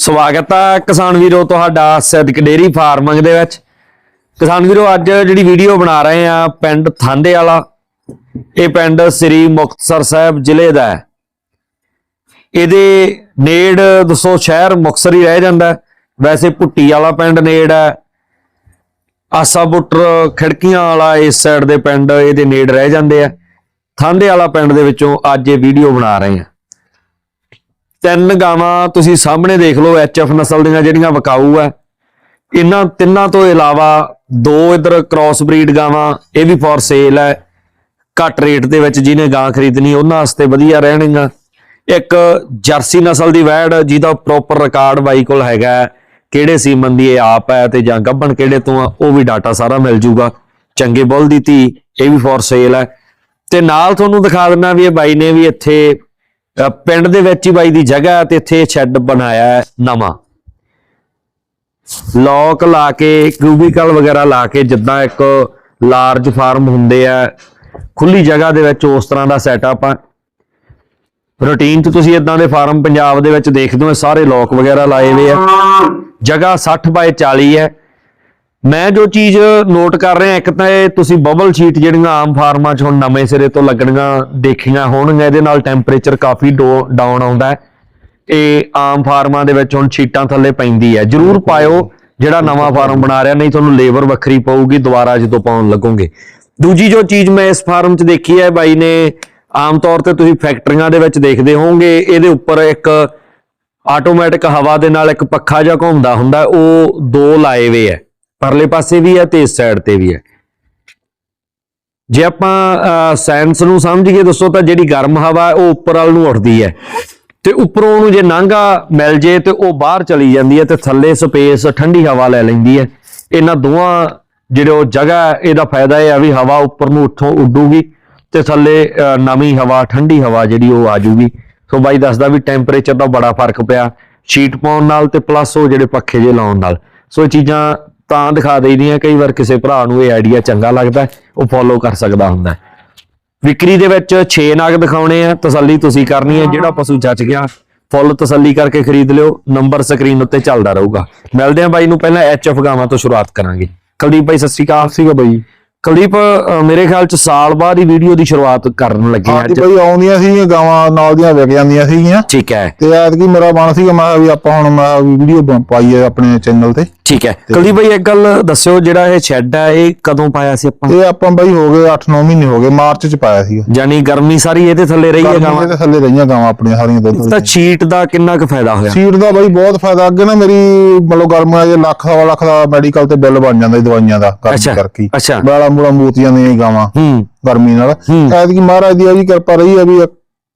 ਸਵਾਗਤ ਹੈ ਕਿਸਾਨ ਵੀਰੋ, ਤੁਹਾਡਾ ਸਿੱਧਕ ਡੇਰੀ ਫਾਰਮਿੰਗ ਦੇ ਵਿੱਚ। ਕਿਸਾਨ ਵੀਰੋ, ਅੱਜ ਜਿਹੜੀ ਵੀਡੀਓ ਬਣਾ ਰਹੇ ਆ, ਪਿੰਡ ਥਾਂਡੇ ਵਾਲਾ, ਇਹ ਪਿੰਡ ਸ੍ਰੀ ਮੁਕਤਸਰ ਸਾਹਿਬ ਜ਼ਿਲ੍ਹੇ ਦਾ ਹੈ। ਇਹਦੇ ਨੇੜ ਦੱਸੋ, ਸ਼ਹਿਰ ਮੁਕਤਸਰ ਹੀ ਰਹਿ ਜਾਂਦਾ ਵੈਸੇ ਪੁੱਟੀ ਵਾਲਾ ਪਿੰਡ ਨੇੜ ਹੈ। ਆਸਾ ਬੁੱਟਰ ਖਿੜਕੀਆਂ ਵਾਲਾ ਇਸ ਸਾਈਡ ਦੇ ਪਿੰਡ ਇਹਦੇ ਨੇੜ ਰਹਿ ਜਾਂਦੇ ਆ। ਥਾਂਡੇ ਵਾਲਾ ਪਿੰਡ ਦੇ ਵਿੱਚੋਂ ਅੱਜ ਇਹ ਵੀਡੀਓ ਬਣਾ ਰਹੇ ਆ। ਤਿੰਨ ਗਾਵਾਂ ਤੁਸੀਂ ਸਾਹਮਣੇ ਦੇਖ ਲਓ ਐਚਐਫ ਨਸਲ ਦੀਆਂ ਜਿਹੜੀਆਂ ਵਿਕਾਊ ਆ ਇਹਨਾਂ ਤਿੰਨਾਂ ਤੋਂ ਇਲਾਵਾ ਦੋ ਇਧਰ ਕ੍ਰਾਸ ਬਰੀਡ ਗਾਵਾਂ ਇਹ ਵੀ ਫॉर ਸੇਲ ਹੈ। ਘੱਟ ਰੇਟ ਦੇ ਵਿੱਚ ਜਿਹਨੇ ਗਾਂ ਖਰੀਦਣੀ ਉਹਨਾਂ ਵਾਸਤੇ ਵਧੀਆ ਰਹਿਣਗੀਆਂ। ਇੱਕ ਜਰਸੀ ਨਸਲ ਦੀ ਵੈੜ ਜਿਹਦਾ ਪ੍ਰੋਪਰ ਰਿਕਾਰਡ ਬਾਈ ਕੋਲ ਹੈਗਾ ਹੈ, ਕਿਹੜੇ ਸੀਮਨ ਦੀ ਇਹ ਆਪ ਹੈ ਤੇ ਜਾਂ ਗੱਭਣ ਕਿਹੜੇ ਤੋਂ ਆ ਉਹ ਵੀ ਡਾਟਾ ਸਾਰਾ ਮਿਲ ਜੂਗਾ। ਚੰਗੇ ਬੁੱਲ ਦੀ ਧੀ ਇਹ ਵੀ ਫॉर ਸੇਲ ਹੈ। ਤੇ ਨਾਲ ਤੁਹਾਨੂੰ ਦਿਖਾ ਦਿੰਦਾ ਵੀ ਇਹ ਬਾਈ ਨੇ ਵੀ ਇੱਥੇ ਪਿੰਡ ਦੇ ਵਿੱਚ ਹੀ ਬਾਈ ਦੀ ਜਗ੍ਹਾ ਹੈ ਤੇ ਇੱਥੇ ਸ਼ੈੱਡ ਬਣਾਇਆ ਹੈ ਨਵਾਂ। ਲੋਕ ਲਾ ਕੇ ਕਿਊਬੀਕਲ ਵਗੈਰਾ ਲਾ ਕੇ ਜਿੱਦਾਂ ਇੱਕ ਲਾਰਜ ਫਾਰਮ ਹੁੰਦੇ ਆ, ਖੁੱਲੀ ਜਗ੍ਹਾ ਦੇ ਵਿੱਚ ਉਸ ਤਰ੍ਹਾਂ ਦਾ ਸੈਟਅਪ ਆ। ਰੂਟੀਨ 'ਚ ਤੁਸੀਂ ਇਦਾਂ ਦੇ ਫਾਰਮ ਪੰਜਾਬ ਦੇ ਵਿੱਚ ਦੇਖਦੇ ਹੋ ਸਾਰੇ ਲੋਕ ਵਗੈਰਾ ਲਾਏ ਹੋਏ ਆ। ਜਗ੍ਹਾ 60 ਬਾਏ 40 ਹੈ। ਮੈਂ ਜੋ ਚੀਜ਼ ਨੋਟ ਕਰ ਰਿਹਾ ਇੱਕ ਤਾਂ ਇਹ ਤੁਸੀਂ ਬਬਲ ਸ਼ੀਟ ਜਿਹੜੀਆਂ ਆਮ ਫਾਰਮਾਂ 'ਚ ਹੁਣ ਨਵੇਂ ਸਿਰੇ ਤੋਂ ਲੱਗਣੀਆਂ ਦੇਖੀਆਂ ਹੋਣਗੀਆਂ ਇਹਦੇ ਨਾਲ ਟੈਂਪਰੇਚਰ ਕਾਫੀ ਡਾਊਨ ਆਉਂਦਾ ਇਹ ਆਮ ਫਾਰਮਾਂ ਦੇ ਵਿੱਚ ਹੁਣ ਸ਼ੀਟਾਂ ਥੱਲੇ ਪੈਂਦੀ ਹੈ। ਜਰੂਰ ਪਾਇਓ ਜਿਹੜਾ ਨਵਾਂ ਫਾਰਮ ਬਣਾ ਰਿਹਾ ਨਹੀਂ ਤੁਹਾਨੂੰ ਲੇਬਰ ਵੱਖਰੀ ਪਊਗੀ ਦੁਬਾਰਾ ਜਦੋਂ ਪਾਉਣ ਲੱਗੋਗੇ। ਦੂਜੀ ਜੋ ਚੀਜ਼ ਮੈਂ ਇਸ ਫਾਰਮ 'ਚ ਦੇਖੀ ਹੈ ਬਾਈ ਨੇ ਆਮ ਤੌਰ ਤੇ ਤੁਸੀਂ ਫੈਕਟਰੀਆਂ ਦੇ ਵਿੱਚ ਦੇਖਦੇ ਹੋਵੋਗੇ ਇਹਦੇ ਉੱਪਰ ਇੱਕ ਆਟੋਮੈਟਿਕ ਹਵਾ ਦੇ ਨਾਲ ਇੱਕ ਪੱਖਾ ਜਿਹਾ ਘੁੰਮਦਾ ਹੁੰਦਾ ਉਹ ਦੋ ਲਾਏ ਹੋਏ ਹੈ। ਪਰਲੇ ਪਾਸੇ ਵੀ ਹੈ ਤੇ ਇਸ ਸਾਈਡ ਤੇ ਵੀ ਹੈ। ਜੇ ਆਪਾਂ ਸਾਇੰਸ ਨੂੰ ਸਮਝੀਏ ਦੱਸੋ ਤਾਂ ਜਿਹੜੀ ਗਰਮ ਹਵਾ ਹੈ, ਉਹ ਉੱਪਰ ਵਾਲ ਨੂੰ ਉੱਠਦੀ ਹੈ। ਤੇ ਉੱਪਰੋਂ ਉਹਨੂੰ ਜੇ ਨਾਂਗਾ ਮਿਲ ਜੇ, ਤੇ ਉਹ ਬਾਹਰ ਚਲੀ ਜਾਂਦੀ ਹੈ ਤੇ ਥੱਲੇ ਸਪੇਸ ਠੰਡੀ ਹਵਾ ਲੈ ਲੈਂਦੀ ਹੈ। ਇਹਨਾਂ ਦੋਵਾਂ ਜਿਹੜੇ ਉਹ ਜਗ੍ਹਾ ਇਹਦਾ ਫਾਇਦਾ ਇਹ ਆ ਵੀ ਹਵਾ ਉੱਪਰ ਨੂੰ ਉੱਥੋਂ ਉੱਡੂਗੀ ਤੇ ਥੱਲੇ ਨਵੀਂ ਹਵਾ, ਠੰਡੀ ਹਵਾ ਜਿਹੜੀ ਉਹ ਆ ਜੂਗੀ। ਸੋ ਬਾਈ ਦੱਸਦਾ ਵੀ ਟੈਂਪਰੇਚਰ ਦਾ ਬੜਾ ਫ਼ਰਕ ਪਿਆ। ਸ਼ੀਟ ਪਾਉਣ ਨਾਲ ਤੇ ਪਲੱਸ ਉਹ ਜਿਹੜੇ ਪੱਖੇ ਜੇ ਲਾਉਣ ਨਾਲ। ਸੋ ਇਹ ਚੀਜ਼ਾਂ ਤਾਂ ਦਿਖਾ ਦੇਈਦੀਆਂ ਕਈ ਵਾਰ ਕਿਸੇ ਭਰਾ ਨੂੰ ਇਹ ਆਈਡੀਆ ਚੰਗਾ ਲੱਗਦਾ, ਉਹ ਫੋਲੋ ਕਰ ਸਕਦਾ ਹੁੰਦਾ। ਵਿਕਰੀ ਦੇ ਵਿੱਚ 6 ਨਾਗ ਦਿਖਾਉਣੇ ਆ, ਤਸੱਲੀ ਤੁਸੀਂ ਕਰਨੀ ਹੈ ਜਿਹੜਾ ਪਸ਼ੂ ਜੱਜ ਗਿਆ, ਫੁੱਲ ਤਸੱਲੀ ਕਰਕੇ ਖਰੀਦ ਲਿਓ, ਨੰਬਰ ਸਕਰੀਨ ਉੱਤੇ ਚੱਲਦਾ ਰਹੂਗਾ। ਮਿਲਦੇ ਆ ਬਾਈ ਨੂੰ ਪਹਿਲਾਂ ਐਚਐਫ ਗਾਵਾਂ ਤੋਂ ਸ਼ੁਰੂਆਤ ਕਰਾਂਗੇ। ਕੁਲਦੀਪ ਬਾਈ, ਸਤਿ ਸ਼੍ਰੀ ਅਕਾਲ। ਸੀਗਾ ਬਾਈ। ਕੁਲਦੀਪ ਅ, ਮੇਰੇ ਖਿਆਲ ਚ ਸਾਲ ਬਾਅਦ ਹੀ ਵੀਡੀਓ ਦੀ ਸ਼ੁਰੂਆਤ ਕਰਨ ਲੱਗੇ ਹਾਂ ਅੱਜ। ਬਈ ਆਉਂਦੀਆਂ ਸੀਗੀਆਂ ਗਾਵਾਂ ਨਾਲ ਦੀਆਂ ਵਿਕ ਜਾਂਦੀਆਂ ਸੀਗੀਆਂ। ਠੀਕ ਹੈ। ਤੇ ਐਤਕੀ ਮੇਰਾ ਮਨ ਸੀਗਾ ਮੈਂ ਕਿਹਾ ਵੀ ਆਪਾਂ ਹੁਣ ਮੈਂ ਵੀਡੀਓ ਪਾਈਏ ਆਪਣੇ ਚੈਨਲ ਤੇ। ਠੀਕ ਹੈ। ਕੁਲਦੀਪ ਬਾਈ ਇੱਕ ਗੱਲ ਦੱਸਿਓ ਜਿਹੜਾ ਇਹ ਸ਼ੈੱਡ ਹੈ ਇਹ ਕਦੋਂ ਪਾਇਆ ਸੀ ਆਪਾਂ? ਇਹ ਆਪਾਂ ਬਈ ਹੋ ਗਏ 8-9 ਮਹੀਨੇ ਹੋ ਗਏ ਮਾਰਚ ਚ ਪਾਇਆ ਸੀਗਾ। ਜਾਨੀ ਗਰਮੀ ਸਾਰੀ ਇਹਦੇ ਥੱਲੇ ਰਹੀ ਹੈ ਗਾਵਾਂ? ਇਹਦੇ ਥੱਲੇ ਰਹੀਆਂ ਗਾਵਾਂ ਆਪਣੀਆਂ ਸਾਰੀਆਂ ਦੁੱਧ ਤਾਂ ਸ਼ੀਟ ਦਾ ਕਿੰਨਾ ਕੁ ਫਾਇਦਾ ਹੋਇਆ? ਸੀਡ ਦਾ ਬਈ ਬਹੁਤ ਫਾਇਦਾ ਅੱਗੇ ਨਾ ਮੇਰੀ ਮਤਲਬ ਗਰਮੀਆਂ ਜੇ ਲੱਖ ਸਵਾ ਲੱਖ ਦਾ ਮੈਡੀਕਲ ਤੇ ਬਿੱਲ ਬਣ ਜਾਂਦਾ ਸੀ ਦਵਾਈਆਂ ਦਾ ਅੱਛਾ, ਕਰਕੇ। ਅੱਛਾ। ਬਾਲਾ ਮੂਲਾ ਮੂਤੀਆਂ ਦੀਆਂ ਗਾਵਾਂ ਹੂੰ। ਗਰਮੀ ਨਾਲ। ਹੂੰ। ਐਤਕੀ ਮਹਾਰਾਜ ਦੀ ਆ ਵੀ ਕਿਰਪਾ ਰਹੀ ਆ ਵੀ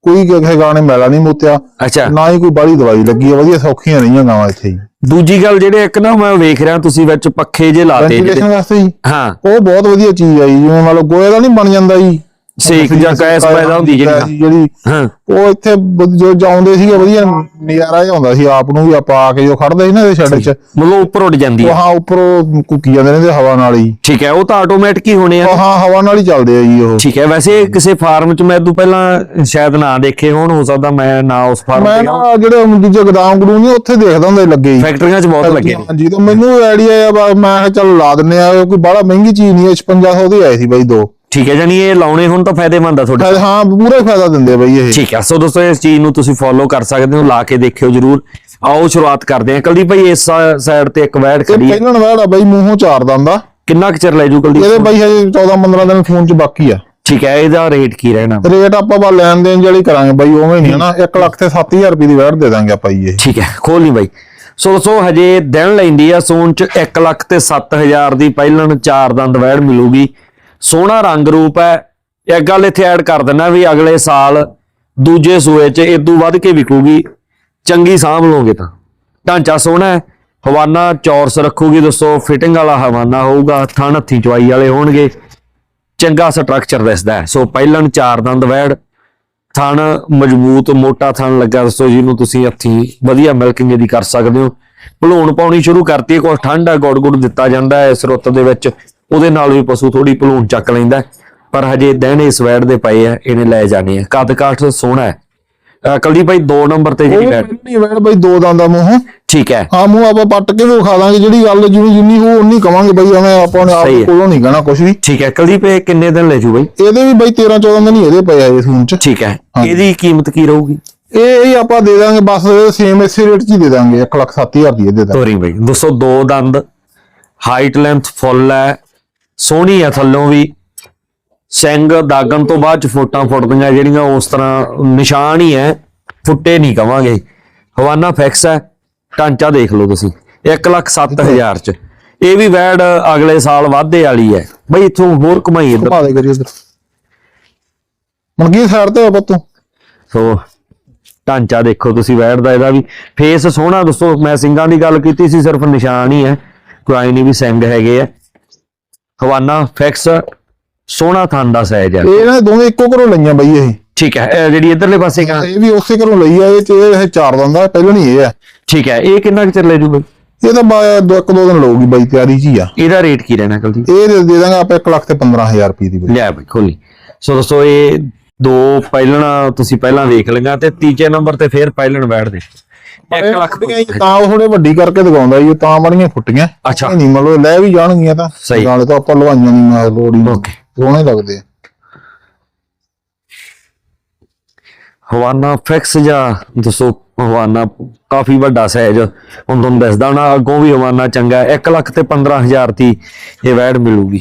ਕੋਈ ਕਿਸੇ ਗਾਣੇ ਮੈਲਾ ਨਹੀਂ ਮੂਤਿਆ ਅੱਛਾ। ਨਾ ਹੀ ਕੋਈ ਬਾਹਲੀ ਦਵਾਈ ਲੱਗੀ ਆ ਵਧੀਆ ਸੌਖੀਆਂ ਰਹੀਆਂ ਗਾਵਾਂ ਇੱਥੇ ਹੀ। ਦੂਜੀ ਗੱਲ ਜਿਹੜੇ ਇੱਕ ਨਾ ਮੈਂ ਵੇਖ ਰਿਹਾ ਤੁਸੀਂ ਵਿੱਚ ਪੱਖੇ ਜੇ ਲਾਤੇ ਜਿਹੜੇ ਹਾਂ। ਉਹ ਬਹੁਤ ਵਧੀਆ ਚੀਜ਼ ਆ ਜੀ ਜਿਵੇਂ ਮੰਨ ਲਓ ਗੋਏ ਦਾ ਨਹੀਂ ਬਣ ਜਾਂਦਾ ਜੀ। ਸੇਕ ਜਾਂ ਗੈਸ ਪੈਦਾ ਹੁੰਦੀ ਜਿਹੜੀ ਜਿਹੜੀ ਹਾਂ। ਉਹ ਇੱਥੇ ਜੋ ਜਾਉਂਦੇ ਸੀਗੇ ਵਧੀਆ ਨਜ਼ਾਰਾ ਜਿਹਾ ਆਉਂਦਾ ਸੀ ਆਪ ਨੂੰ ਵੀ ਆਪਾਂ ਆ ਕੇ ਜੋ ਖੜਦੇ ਸੀ ਨਾ ਇਹਦੇ ਸ਼ੈੱਡ 'ਚ। ਮਤਲਬ ਉੱਪਰ ਉੱਡ ਜਾਂਦੀ ਹੈ ਹਾਂ ਉੱਪਰੋਂ ਕੁੱਕੀ ਜਾਂਦੇ ਨੇ ਹਵਾ ਨਾਲ ਹੀ। ਠੀਕ ਹੈ ਉਹ ਤਾਂ ਆਟੋਮੈਟਿਕ ਹੀ ਹੋਣੇ ਆ। ਹਾਂ ਹਵਾ ਨਾਲ ਹੀ ਚੱਲਦੇ ਆ ਜੀ ਉਹ। ਠੀਕ ਹੈ ਵੈਸੇ ਕਿਸੇ ਫਾਰਮ 'ਚ ਮੈਂ ਤੋਂ ਪਹਿਲਾਂ ਸ਼ਾਇਦ ਨਾ ਦੇਖੇ ਹੋਣ ਹੋ ਸਕਦਾ ਮੈਂ ਨਾ ਉਸ ਫਾਰਮ ਮੈਂ ਤੇ ਨਾ ਜਿਹੜੇ ਦੂਜੇ ਗਦਾਮ ਗੜੂ ਨੇ ਉੱਥੇ ਦੇਖਦਾ ਹੁੰਦਾ ਲੱਗੇ ਫੈਕਟਰੀਆਂ 'ਚ ਬਹੁਤ ਲੱਗੇ। ਨੇ ਹਾਂਜੀ ਤਾਂ ਮੈਨੂੰ ਆਈਡੀਆ ਆ ਮੈਂ ਕਿਹਾ ਚੱਲ ਲਾ ਦਿੰਨੇ ਆ ਕੋਈ ਬੜਾ ਮਹਿੰਗੀ ਚੀਜ਼ ਨਹੀਂ ਹੈ 5600 ਦੇ ਆਏ ਸੀ ਬਾਈ ਦੋ। ਠੀਕ ਹੈ ਜਾਨੀ ਇਹ ਲਾਉਣੇ ਹੁਣ ਤਾਂ ਫਾਇਦੇਮੰਦ ਆ ਤੁਹਾਡੇ ਹਾਂ ਪੂਰਾ ਹੀ ਫਾਇਦਾ ਦਿੰਦੇ ਆ ਬਾਈ ਇਹ। ਠੀਕ ਹੈ ਸੋ ਦੋਸਤੋ ਇਸ ਚੀਜ਼ ਨੂੰ ਤੁਸੀਂ ਫੋਲੋ ਕਰ ਸਕਦੇ ਹੋ ਲਾ ਕੇ ਦੇਖਿਓ ਜਰੂਰ। ਆਓ ਸ਼ੁਰੂਆਤ ਕਰਦੇ ਹਾਂ। ਕੁਲਦੀਪ ਭਾਈ ਇਸ ਸਾਈਡ ਤੇ ਇੱਕ ਵੈਡ ਇਹ ਖੜੀ ਹੈ। ਪਹਿਲਣ ਵਾਲਾ ਬਾਈ ਮੂੰਹੋਂ ਚਾਰ ਦੰਦਾ ਕਿੰਨਾ ਕੁ ਚਿਰ ਲੈ ਜੂ ਕੁਲਦੀਪ? ਇਹਦੇ ਬਾਈ ਹਜੇ 14 15 ਦਿਨ ਫੋਨ 'ਚ ਬਾਕੀ ਆ। ਠੀਕ ਹੈ ਇਹਦਾ ਰੇਟ ਕੀ ਰਹਿਣਾ? ਰੇਟ ਆਪਾਂ ਬਾ ਲੈਣ ਦੇਣ ਜਿਹੜੀ ਕਰਾਂਗੇ ਬਾਈ ਉਵੇਂ ਨਹੀਂ ਹੈ ਨਾ। 1 ਲੱਖ ਤੇ 7000 ਰੁਪਏ ਦੀ ਵੈਟ ਦੇ ਦਾਂਗੇ ਆਪਾਂ ਇਹ। ਠੀਕ ਹੈ ਖੋਲ ਨਹੀਂ ਬਾਈ। ਸੋ ਸੋ ਹਜੇ ਦਿਨ ਲੈਂਦੀ ਆ ਸੂਨ ਚ 1 ਲੱਖ ਤੇ 7000 ਦੀ ਪਹਿਲਣ ਚਾਰ ਦੰਦ ਵੈੜ ਮਿਲੂਗੀ। ਸੋਹਣਾ ਰੰਗ ਰੂਪ ਹੈ। ਇੱਕ ਗੱਲ ਇੱਥੇ ਐਡ ਕਰ ਦਿੰਦਾ ਵੀ ਅਗਲੇ ਸਾਲ ਦੂਜੇ ਸੂਏ ਚ ਇਦੋਂ ਵੱਧ ਕੇ ਵਿਕੂਗੀ। ਚੰਗੀ ਸਾਂਭ ਲਓਗੇ ਤਾਂ। ਢਾਂਚਾ ਸੋਹਣਾ ਹੈ। ਹਵਾਨਾ ਚੌਰਸ ਰੱਖੂਗੀ ਦੋਸਤੋ। ਫਿਟਿੰਗ ਵਾਲਾ ਹਵਾਨਾ ਹੋਊਗਾ। ਥਣ ਹੱਥੀ ਚਵਾਈ ਵਾਲੇ ਹੋਣਗੇ। ਚੰਗਾ ਸਟਰਕਚਰ ਦਿਸਦਾ ਹੈ। ਸੋ ਪਹਿਲਣ ਚਾਰ ਦੰਦ ਵੈੜ। ਥਣ ਮਜ਼ਬੂਤ, ਮੋਟਾ ਥਣ ਲੱਗਾ ਦੱਸੋ ਜਿਹਨੂੰ ਤੁਸੀਂ ਹੱਥੀਂ ਵਧੀਆ ਮਿਲਕਿੰਗ ਇਹਦੀ ਕਰ ਸਕਦੇ ਹੋ। ਭਲੂਣ ਪਾਉਣੀ ਸ਼ੁਰੂ ਕਰਤੀ ਕੁਝ ਠੰਡ ਹੈ ਗੁੜ ਗੁੜ ਦਿੱਤਾ ਜਾਂਦਾ ਹੈ ਇਸ ਰੁੱਤ ਦੇ ਵਿੱਚ। ਉਹਦੇ ਨਾਲ ਵੀ ਪਸ਼ੂ ਥੋੜੀ ਭਲੂਣ ਚੱਕ ਲੈਂਦਾ ਹੈ। ਪਰ ਹਜੇ ਦਿਨ ਇਸ ਵੈੜ ਦੇ ਪਏ ਆ ਇਹਨੇ ਲੈ ਜਾਣੇ ਆ। ਕੱਦ ਕਾਠ ਸੋਹਣਾ ਹੈ। ਕੁਲਦੀਪ ਭਾਈ 2 ਨੰਬਰ ਤੇ ਜਿਹੜੀ ਬੈਠ ਨਹੀਂ ਵੈੜ ਬਈ ਦੋ ਦੰਦਾਂ ਮੂੰਹ। ਠੀਕ ਹੈ। ਹਾਂ ਮੂੰਹ ਆਪਾਂ ਪੱਟ ਕੇ ਵੀ ਵਿਖਾ ਦਾਂਗੇ ਜਿਹੜੀ ਗੱਲ ਜਿੰਨੀ ਜਿੰਨੀ ਹੋ ਉਨੀ ਕਵਾਂਗੇ ਬਈ ਐਵੇਂ ਆਪਾਂ ਨੇ ਆਪ ਹੈ। ਕੋਲੋਂ ਨਹੀਂ ਕਹਿਣਾ ਕੁਝ ਵੀ। ਠੀਕ ਹੈ। ਕੁਲਦੀਪ ਇਹ ਕਿੰਨੇ ਦਿਨ ਲੈ ਜੂ ਬਾਈ? ਇਹਦੇ ਵੀ ਬਈ 13 14 ਦਿਨ ਹੀ ਇਹਦੇ ਪਏ ਆ ਇਸ ਫੋਨ ਚ। ਠੀਕ ਹੈ। ਇਹਦੀ ਕੀਮਤ ਕੀ ਰਹੂਗੀ? ਇਹ ਇਹ ਆਪਾਂ ਦੇ ਦਾਂਗੇ ਬਸ ਸੇਮ ਇਸੇ ਰੇਟ 'ਚ ਹੀ ਦੇ ਦਾਂਗੇ 1 ਲੱਖ ਸੱਤ ਹਜ਼ਾਰ ਦੀ ਇਹਦੇ ਦਾ। ਤੋਰੀ ਬਾਈ। 202 ਦੰਦ ਹਾਈਟ ਲੈਂਥ ਫੁੱਲ ਹੈ ਸੋਹਣੀ ਹੈ ਥੱਲੋਂ ਵੀ। ਸਿੰਘ ਦਾਗਣ ਤੋਂ ਬਾਅਦ ਚ ਫੋਟਾਂ ਫੁੱਟਦੀਆਂ ਜਿਹੜੀਆਂ ਉਸ ਤਰ੍ਹਾਂ ਨਿਸ਼ਾਨ ਹੀ ਹੈ ਫੁੱਟੇ ਨਹੀਂ ਕਵਾਂਗੇ। ਹਵਾਨਾ ਫਿਕਸ ਹੈ ਢਾਂਚਾ ਦੇਖ ਲਓ ਤੁਸੀਂ 1 ਲੱਖ 7000 ਚ। ਇਹ ਵੀ ਵੈੜ ਅਗਲੇ ਸਾਲ ਵਾਧੇ ਵਾਲੀ ਹੈ ਬਈ ਇਥੋਂ ਹੋਰ ਕਮਾਈ ਇੱਧਰ। ਘੁਮਾ ਦੇ ਕਰੀ ਉਧਰ ਮਨਗੀ ਸਾਈਡ ਤੇ ਆ ਪੁੱਤੂ ਸੋ ਢਾਂਚਾ ਦੇਖੋ ਤੁਸੀਂ ਵੈੜ ਦਾ ਇਹਦਾ ਵੀ। ਫੇਸ ਸੋਹਣਾ ਦੋਸਤੋ ਮੈਂ ਸਿੰਘਾਂ ਦੀ ਗੱਲ ਕੀਤੀ ਸੀ ਸਿਰਫ ਨਿਸ਼ਾਨ ਹੀ ਹੈ ਕੋਈ ਨਹੀਂ ਵੀ ਸਿੰਘ ਹੈਗੇ ਆ ਹਵਾਨਾ ਫਿਕਸ ਸੋਹਣਾ ਥਣ ਦਾ ਸਾਈਜ਼ ਹੈ ਇਹ ਨਾ ਦੋਵੇਂ ਇੱਕੋ ਘਰੋਂ ਲਈਆਂ ਬਈ ਇਹ। ਠੀਕ ਹੈ ਇਹ ਜਿਹੜੀ ਇਧਰਲੇ ਪਾਸੇ ਕਾ ਇਹ ਵੀ ਉਸੇ ਘਰੋਂ ਲਈ ਆ ਇਹ ਚ ਇਹ ਚਾਰ ਦੰਦਾ ਪਹਿਲਾਂ ਨਹੀਂ ਇਹ ਆ। ਠੀਕ ਹੈ ਇਹ ਕਿੰਨਾ ਕੁ ਚਿਰ ਲੈ ਜੂਗਾ ਇਹ ਤਾਂ ਬਾ- ਇੱਕ ਦੋ ਦਿਨ ਲਊਗੀ ਬਈ ਤਿਆਰੀ 'ਚ ਹੀ ਆ। ਇਹਦਾ ਰੇਟ ਕੀ ਰਹਿਣਾ ਕਲਦੀ ਇਹ ਦੇ ਦੇ ਦਾਂਗੇ ਆਪਾਂ 1 ਲੱਖ ਤੇ 15000 ਰੁਪਏ ਦੀ ਬਈ। ਲਿਆ ਬਈ ਖੋਲੀ ਸੋ ਦੋਸਤੋ ਇਹ ਦੋ ਪਹਿਲਣਾ ਤੁਸੀਂ ਪਹਿਲਾਂ ਵੇਖ ਲਈਆਂ ਤੇ ਤੀਜੇ ਨੰਬਰ ਤੇ ਫੇਰ ਪਹਿਲਣ ਬੈਠਦੇ। 1 ਲੱਖ ਫੁੱਟੀਆਂ ਜੀ, ਤਾਂ ਉਹ ਥੋੜੇ ਵੱਡੀ ਕਰਕੇ ਦਿਖਾਉਂਦਾ ਜੀ ਤਾਂ ਮਾੜੀਆਂ ਫੁੱਟੀਆਂ ਅੱਛਾ। ਇਹ ਨਹੀਂ ਮਤਲਬ ਲੈ ਵੀ ਜਾਣਗੀਆਂ ਤਾਂ। ਸਹੀ। ਨਾਲੇ ਤਾਂ ਆਪਾਂ ਲਵਾਈਆਂ ਨਹੀਂ ਮੈਂ ਲੋੜ ਹੀ ਨਹੀਂ। Okay. ਸੋਹਣੇ ਲੱਗਦੇ ਆ। ਹਵਾਨਾ ਫਿਕਸ ਜਾਂ ਦੱਸੋ ਹਵਾਨਾ ਕਾਫੀ ਵੱਡਾ ਸਾਈਜ਼ ਹੁਣ ਤੁਹਾਨੂੰ ਦੱਸਦਾ ਨਾ ਅੱਗੋਂ ਵੀ ਹਵਾਨਾ ਚੰਗਾ 1 ਲੱਖ ਤੇ 15000 ਦੀ ਇਹ ਵੈੜ ਮਿਲੂਗੀ।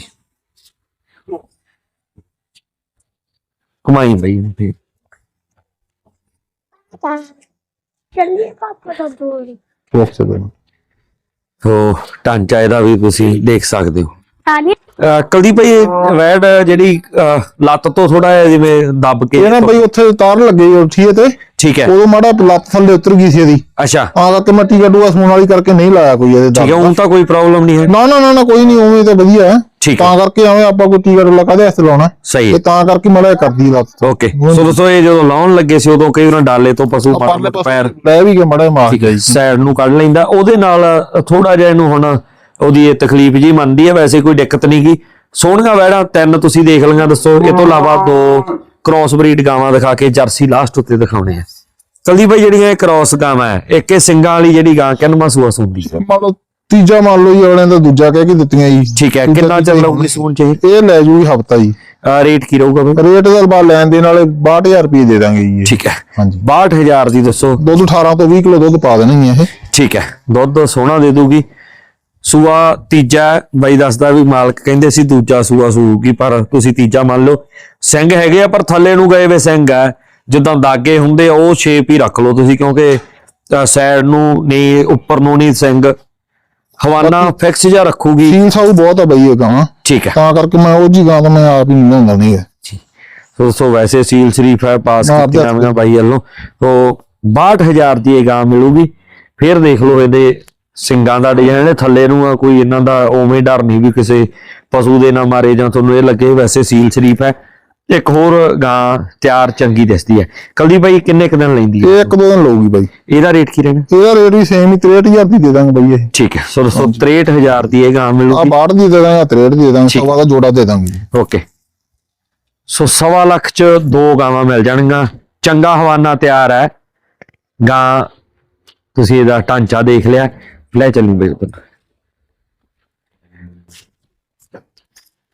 ਕਮਾਈ ਬਈ। ਚੱਲੀਏ ਪਾਪਾ ਦੂਰ। ਸੋ ਢਾਂਚਾ ਇਹਦਾ ਵੀ ਤੁਸੀਂ ਦੇਖ ਸਕਦੇ ਹੋ। ਆਨੀ ਅਹ ਕੁਲਦੀਪ ਭਾਈ ਇਹ ਵੈੜ ਜਿਹੜੀ ਅਹ, ਲੱਤ ਤੋਂ ਥੋੜਾ ਜਿਹਾ ਜਿਵੇਂ ਦੱਬ ਕੇ ਇਹ ਨਾ ਬਈ ਉੱਥੇ ਤਾਰ ਲੱਗੇ ਉੱਠੀਏ ਤੇ। ਠੀਕ ਹੈ। ਉਦੋਂ ਮਾੜਾ ਲੱਤ ਥੱਲੇ ਉਤਰ ਗਈ ਸੀ ਇਹਦੀ। ਅੱਛਾ। ਆ ਕਰਕੇ ਮੈਂ ਟੀਕਾ ਡੂਆ ਸਮਾਉਣ ਵਾਲੀ ਕਰਕੇ ਨਹੀਂ ਲਾਇਆ ਕੋਈ ਇਹਦੇ ਠੀਕ ਹੈ ਹੁਣ ਤਾਂ ਕੋਈ ਪ੍ਰੋਬਲਮ ਨਹੀਂ ਹੈ। ਨਾ ਨਾ ਨਾ ਨਾ ਕੋਈ ਨਹੀਂ ਉਵੇਂ ਤਾਂ ਵਧੀਆ ਹੈ। ਠੀਕ ਤਾਂ ਕਰਕੇ ਐਵੇਂ ਆਪਾਂ ਕੋਈ ਟੀਕਾ ਡੂਲਾ ਕਾਹਦੇ ਹੱਥ ਲਾਉਣਾ ਸਹੀ ਹੈ। ਤਾਂ ਕਰਕੇ ਮਾੜਾ ਕਰਦੀ ਲੱਤ। ਓਕੇ ਸੋ ਦੋਸਤੋ ਇਹ ਜਦੋਂ ਲਾਉਣ ਲੱਗੇ ਸੀ ਉਦੋਂ ਕਈ ਵਾਰ ਡਾਲੇ ਤੋਂ ਪਸ਼ੂ ਪਰਲੇ ਪੈਰ ਲੈ ਵੀ ਕੇ ਮਾੜਾ ਮਾਰ ਗਿਆ ਸਾਈਡ ਨੂੰ ਕੱਢ ਲੈਂਦਾ। ਉਹਦੇ ਨਾਲ ਥੋੜਾ ਜਿਹਾ ਇਹਨੂੰ ਹੁਣ ਉਹਦੀ ਇਹ ਤਕਲੀਫ ਜੀ ਮੰਨਦੀ ਹੈ। ਵੈਸੇ ਕੋਈ ਦਿੱਕਤ ਨਹੀਂ ਗੀ। ਸੋਹਣੀਆਂ ਵੈੜਾਂ ਤਿੰਨ ਤੁਸੀਂ ਦੇਖ ਲਈਆਂ ਦੱਸੋ। ਇਹ ਤੋਂ ਇਲਾਵਾ ਦੋ ਕ੍ਰਾਸ ਬਰੀਡ ਗਾਵਾਂ ਦਿਖਾ ਕੇ ਜਰਸੀ ਲਾਸਟ ਉੱਤੇ ਦਿਖਾਉਣੇ ਆ। ਚਲਦੀ ਭਾਈ ਜਿਹੜੀਆਂ ਇਹ ਕ੍ਰਾਸ ਗਾਵਾਂ ਹੈ ਇੱਕ ਇਹ ਸਿੰਗਾਂ ਵਾਲੀ ਜਿਹੜੀ ਗਾਂ ਕਿੰਨਵਾਂ ਸੂਆ ਸੁੰਦੀ ਹੈ? ਮੰਨ ਲਓ ਤੀਜਾ ਮੰਨ ਲਓ ਜੀ ਅਗਲੇ ਤਾਂ ਦੂਜਾ ਕਹਿ ਕੇ ਦਿੱਤੀਆਂ ਜੀ। ਠੀਕ ਹੈ ਕਿੰਨਾ ਹੀ ਰਹੂਗੀ ਸੂਣ ਚ ਇਹ? ਲੈ ਜੂਗੀ ਹਫਤਾ ਜੀ। ਇਹ ਰੇਟ ਕੀ ਰਹੂਗਾ ਬਈ? ਰੇਟ ਦਾ ਬਾਅਦ ਲੈਣ ਦੇ ਨਾਲੇ 62000 ਰੁਪਏ ਦੇ ਦਾਂਗੇ ਜੀ ਇਹ। ਠੀਕ ਹੈ। ਹਾਂਜੀ। 62000 ਦੀ ਦੱਸੋ। ਦੁੱਧ 18 ਤੋਂ 20 ਕਿਲੋ ਦੁੱਧ ਪਾ ਦੇਣੀ ਹੈ ਇਹ। ਠੀਕ ਹੈ ਦੁੱਧ ਸੋਹਣਾ ਦੇ ਦੂਗੀ। ਸੂਆ ਤੀਜਾ ਬਾਈ ਦੱਸਦਾ ਵੀ ਮਾਲਕ ਕਹਿੰਦੇ ਸੀ ਦੂਜਾ ਸੂਆ ਸੂਗੀ ਪਰ ਤੁਸੀਂ ਤੀਜਾ ਮੰਨ ਲਓ। ਸਿੰਘ ਹੈਗੇ ਆ ਪਰ ਥੱਲੇ ਨੂੰ ਗਏ ਵੇ ਸਿੰਘ ਆ ਜਿੱਦਾਂ ਦਾਗੇ ਹੁੰਦੇ ਆ, ਉਹ ਸ਼ੇਪ ਹੀ ਰੱਖ ਲਓ ਤੁਸੀਂ ਕਿਉਂਕਿ ਸਾਈਡ ਨੂੰ ਨਹੀਂ ਉੱਪਰ ਨੂੰ ਨਹੀਂ ਸਿੰਘ। ਹਵਾਨਾ ਫਿਕਸ ਜਿਹਾ ਰੱਖੂਗੀ। ਸੀਲ ਸਾਊ ਬਹੁਤ ਆ ਬਈ ਇਹ ਗਾਂ ਠੀਕ ਹੈ। ਤਾਂ ਕਰਕੇ ਮੈਂ ਉਹ ਜੀ ਗਾਂ ਤਾਂ ਮੈਂ ਆਪ ਹੀ ਨਹੀਂ ਲੈਂਦਾ ਨਹੀਂ ਹੈ। ਸੋ ਸੋ ਵੈਸੇ ਸੀਲ ਸ਼ਰੀਫ ਹੈ ਪਾਸ ਕੀਤੀ ਦਿਆ। ਨਾਮੀਆਂ ਬਾਈ ਵੱਲੋਂ। ਸੋ 62000 ਦੀ ਇਹ ਗਾਂ ਮਿਲੂਗੀ। ਫਿਰ ਦੇਖ ਲਓ ਇਹਦੇ ਸਿੰਗਾਂ ਦਾ ਡਿਜ਼ਾਈਨ ਇਹਦੇ ਥੱਲੇ ਨੂੰ ਆ ਕੋਈ ਇਹਨਾਂ ਦਾ ਉਵੇਂ ਡਰ ਨਹੀਂ ਵੀ ਕਿਸੇ ਪਸ਼ੂ ਦੇ ਨਾ ਮਾਰੇ ਜਾਂ ਤੁਹਾਨੂੰ ਇਹ ਲੱਗੇ ਵੈਸੇ ਸੀਲ ਸ਼ਰੀਫ ਹੈ। ਇੱਕ ਹੋਰ ਗਾਂ ਤਿਆਰ ਚੰਗੀ ਦਿਸਦੀ ਹੈ। ਕਲਦੀ ਬਾਈ ਕਿੰਨੇ ਕੁ ਦਿਨ ਲੈਂਦੀ ਹੈ? ਇਹ ਇੱਕ ਦੋ ਦਿਨ ਲਊਗੀ ਬਾਈ। ਇਹਦਾ ਰੇਟ ਕੀ ਰਹੇਗਾ ਇਹਦਾ ਰੇਟ ਵੀ ਸੇਮ ਹੀ 63000 ਦੀ ਦੇ ਦਾਂਗੇ ਬਾਈ ਇਹ। ਠੀਕ ਹੈ ਸੋ ਦੋਸਤੋ 63000 ਦੀ ਇਹ ਗਾਂ ਆ ਮਿਲੂਗੀ 62 ਦੀ ਦੇ ਦਾਂਗੇ 63 ਦੀ ਦੇ ਦਾਂਗੇ। ਸਵਾ ਦਾ ਜੋੜਾ ਦੇ ਦਾਂਗੇ। ਓਕੇ। ਸੋ ਸਵਾ ਲੱਖ ਚ ਦੋ ਗਾਵਾਂ ਮਿਲ ਜਾਣਗੀਆਂ। ਚੰਗਾ ਹਵਾਨਾ ਤਿਆਰ ਹੈ। ਗਾਂ ਤੁਸੀਂ ਇਹਦਾ ਢਾਂਚਾ ਦੇਖ ਲਿਆ। ਲੈ ਚੱਲੂ ਬਿਲਕੁਲ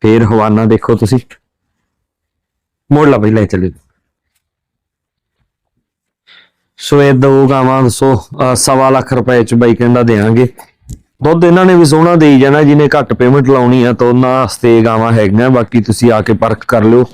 ਫੇਰ ਹਵਾਨਾ ਦੇਖੋ ਤੁਸੀਂ। ਮੋੜ ਲਾ ਬਈ, ਲੈ ਚੱਲੂ। ਸੋ ਇਹ ਦੋ ਗਾਵਾਂ ਦੱਸੋ, ਅਹ ਸਵਾ ਲੱਖ ਰੁਪਏ ਚ ਬਾਈ ਕਹਿੰਦਾ ਦੇਾਂਗੇ। ਦੁੱਧ ਇਹਨਾਂ ਨੇ ਵੀ ਸੋਹਣਾ ਦੇਈ ਜਾਣਾ, ਜਿਹਨੇ ਘੱਟ ਪੇਮੈਂਟ ਲਾਉਣੀ ਆ ਤਾਂ ਉਹਨਾਂ ਵਾਸਤੇ ਗਾਵਾਂ ਹੈਗੀਆਂ, ਬਾਕੀ ਤੁਸੀਂ ਆ ਕੇ ਪਰਖ ਕਰ ਲਿਓ।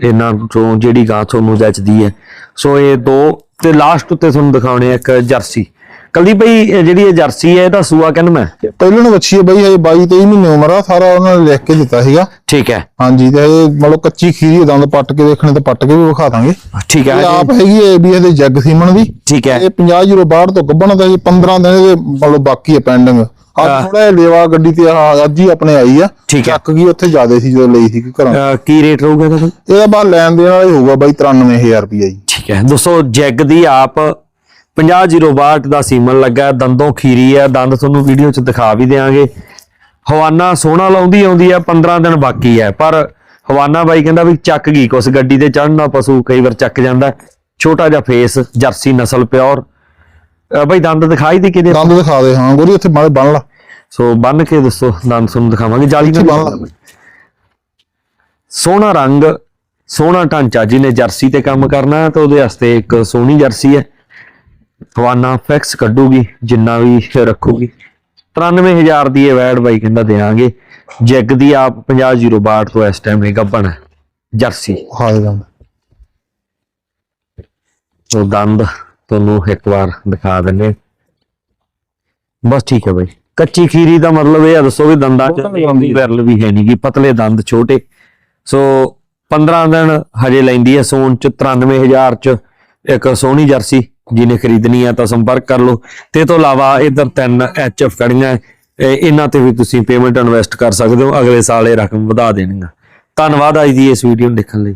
ਇਹਨਾਂ ਚੋਂ ਜਿਹੜੀ ਗਾਂ ਤੁਹਾਨੂੰ ਜੱਚਦੀ ਹੈ। ਸੋ ਇਹ ਦੋ ਤੇ ਲਾਸਟ ਉੱਤੇ ਤੁਹਾਨੂੰ ਦਿਖਾਉਣੇ ਆ ਇੱਕ ਜਰਸੀ। ਕਲਦੀ ਭਾਈ ਇਹ ਜਿਹੜੀ ਇਹ ਜਰਸੀ ਹੈ ਇਹਦਾ ਸੂਆ ਕਿੰਨ ਮੈਂ? ਪਹਿਲਾਂ ਨੂੰ ਵੱਛੀ ਹੈ ਬਾਈ ਹਜੇ 22 23 ਮਹੀਨੇ ਉਮਰ ਆ ਸਾਰਾ ਉਹਨਾਂ ਨੇ ਲਿਖ ਕੇ ਦਿੱਤਾ ਸੀਗਾ। ਠੀਕ ਹੈ। ਹਾਂਜੀ ਤੇ ਇਹ ਮਤਲਬ ਕੱਚੀ ਖੀਰੀ ਦੰਦ ਪੱਟ ਕੇ ਦੇਖਣੇ ਤੇ ਪੱਟ ਕੇ ਵੀ ਵਿਖਾ ਦਾਂਗੇ। ਠੀਕ ਇਹ ਹੈ ਆਪ ਹੈਗੀ ਹੈ ਵੀ ਇਹਦੇ ਜੱਗ ਸੀਮਣ ਦੀ। ਠੀਕ ਹੈ। ਇਹ 50 ਜੀਰੋ ਬਾਹਰ ਤੋਂ ਗੱਬਣ ਦਾ ਜੀ 15 ਦਿਨ ਇਹਦੇ ਮਤਲਬ ਬਾਕੀ ਹੈ ਪੈਂਡਿੰਗ ਅੱਜ ਹਾਂ। ਥੋੜਾ ਜਿਹਾ ਲੇਵਾ ਗੱਡੀ ਤੇ ਅੱਜ ਹੀ ਆਪਣੇ ਆਈ ਆ। ਠੀਕ ਹੈ। ਚੱਕ ਗਈ ਉੱਥੇ ਜ਼ਿਆਦੇ ਸੀ ਜਦੋਂ ਲਈ ਸੀ ਘਰਾਂ। ਕੀ ਰੇਟ ਰਹੂਗਾ ਇਹਦਾ? ਇਹਦਾ ਬਾਅਦ ਲੈਣ ਦੇਣ ਵਾਲਾ ਹੀ ਹੋਊਗਾ ਬਾਈ 93000 ਰੁਪਏ ਜੀ। ਠੀਕ ਹੈ। ਦੋਸਤੋ ਜੈਗ ਦੀ ਆਪ 5002 ਦਾ ਸੀਮਨ ਲੱਗਾ ਦੰਦੋਂ ਖੀਰੀ ਹੈ ਦੰਦ ਤੁਹਾਨੂੰ ਵੀਡੀਓ 'ਚ ਦਿਖਾ ਵੀ ਦੇਾਂਗੇ ਹਵਾਨਾ ਸੋਹਣਾ ਲਾਉਂਦੀ ਆਉਂਦੀ ਹੈ 15 ਦਿਨ ਬਾਕੀ ਹੈ ਪਰ ਹਵਾਨਾ ਬਾਈ ਕਹਿੰਦਾ ਵੀ ਚੱਕ ਗਈ ਕੁਛ ਗੱਡੀ ਤੇ ਚੜਨਾ ਪਸ਼ੂ ਕਈ ਵਾਰ ਚੱਕ ਜਾਂਦਾ ਛੋਟਾ ਜਿਹਾ ਫੇਸ ਜਰਸੀ ਨਸਲ ਪਿਓਰ। ਬਈ ਦੰਦ ਦਿਖਾਈ ਦੀ ਕਿਹਦੇ ਦੰਦ ਦਿਖਾ ਦੇ ਹਾਂ ਗੋਰੀ ਇੱਥੇ ਮਾਰੇ ਬੰਨ ਲਾ। ਸੋ ਬੰਨ ਕੇ ਦੱਸੋ ਦੰਦ ਤੁਹਾਨੂੰ ਦਿਖਾਵਾਂਗੇ ਜਾਲੀ ਨਾਲ ਸੋਹਣਾ ਰੰਗ ਸੋਹਣਾ ਢਾਂਚਾ ਜਿਹਨੇ ਜਰਸੀ ਤੇ ਕੰਮ ਕਰਨਾ ਤਾਂ ਉਹਦੇ ਵਾਸਤੇ ਇੱਕ ਸੋਹਣੀ ਜਰਸੀ ਹੈ। ਫਵਾਨਾ ਫਿਕਸ ਕੱਢੂਗੀ ਜਿੰਨਾ ਵੀ ਰੱਖੂਗੀ। 93000 ਦੀ ਇਹ ਵੈਡ ਬਾਈ ਕਹਿੰਦਾ ਦੇਾਂਗੇ ਜੈਗ ਦੀ ਆਪ 50062 ਤੋਂ ਇਸ ਟਾਈਮ ਇਹ ਗੱਬਣ ਹੈ। ਜਰਸੀ। ਹਾਂ ਦੇ ਦੰਦ ਉਹ ਦੰਦ ਤੁਹਾਨੂੰ ਇੱਕ ਵਾਰ ਦਿਖਾ ਦਿੰਨੇ ਬਸ ਠੀਕ ਹੈ ਬਾਈ। ਕੱਚੀ ਖੀਰੀ ਦਾ ਮਤਲਬ ਇਹ ਆ ਦੱਸੋ ਵੀ ਦੰਦਾਂ ਚ ਵਿਰਲ ਵੀ ਹੈ ਨਹੀਂਗੀ ਪਤਲੇ ਦੰਦ ਛੋਟੇ। ਸੋ 15 ਦਿਨ ਹਜੇ ਲੈਂਦੀ ਹੈ ਸੋਨ ਚ 93000 ਚ ਇੱਕ ਸੋਹਣੀ ਜਰਸੀ। ਜਿਹਨੇ ਖਰੀਦਣੀ ਆ ਤਾਂ ਸੰਪਰਕ ਕਰ ਲਓ। ਤੇ ਇਹ ਤੋਂ ਇਲਾਵਾ ਇਧਰ ਤਿੰਨ ਐਚਐਫ ਖੜੀਆਂ। ਇਹ- ਇਹਨਾਂ ਤੇ ਵੀ ਤੁਸੀਂ ਪੇਮੈਂਟ ਇਨਵੈਸਟ ਕਰ ਸਕਦੇ ਹੋ। ਅਗਲੇ ਸਾਲ ਇਹ ਰਕਮ ਵਧਾ ਦੇਣਗੇ ਧੰਨਵਾਦ ਅੱਜ ਦੀ ਇਸ ਵੀਡੀਓ ਨੂੰ ਦੇਖਣ ਲਈ।